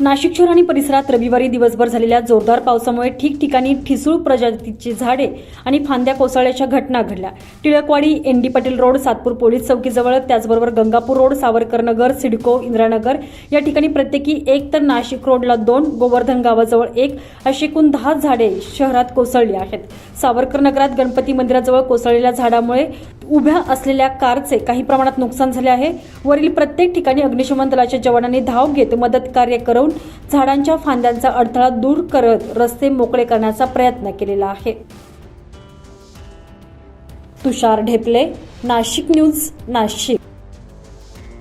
नाशिक शहर आणि परिसरात रविवारी दिवसभर झालेल्या जोरदार पावसामुळे ठिकठिकाणी ठिसूळ प्रजातीची झाडे आणि फांद्या कोसळल्याच्या घटना घडल्या. Tilakwadi N D Patil road Satpur police चौकीजवळ त्याचबरोबर गंगापूर रोड सावरकर नगर सिडको इंद्रानगर या ठिकाणी प्रत्येकी एक तर नाशिक रोडला दोन गोवर्धन गावाजवळ एक अशी एकूण दहा झाडे शहरात कोसळली आहेत. सावरकर नगरात गणपती मंदिराजवळ कोसळलेल्या झाडामुळे उभ्या असलेल्या कारचे काही प्रमाणात नुकसान झाले आहे. वरील प्रत्येक ठिकाणी अग्निशमन दलाच्या जवानांनी धाव घेत मदत कार्य करून झाडांच्या फांद्यांचा अडथळा दूर करत रस्ते मोकळे करण्याचा प्रयत्न केलेला आहे. तुषार ढेपले नाशिक न्यूज नाशिक.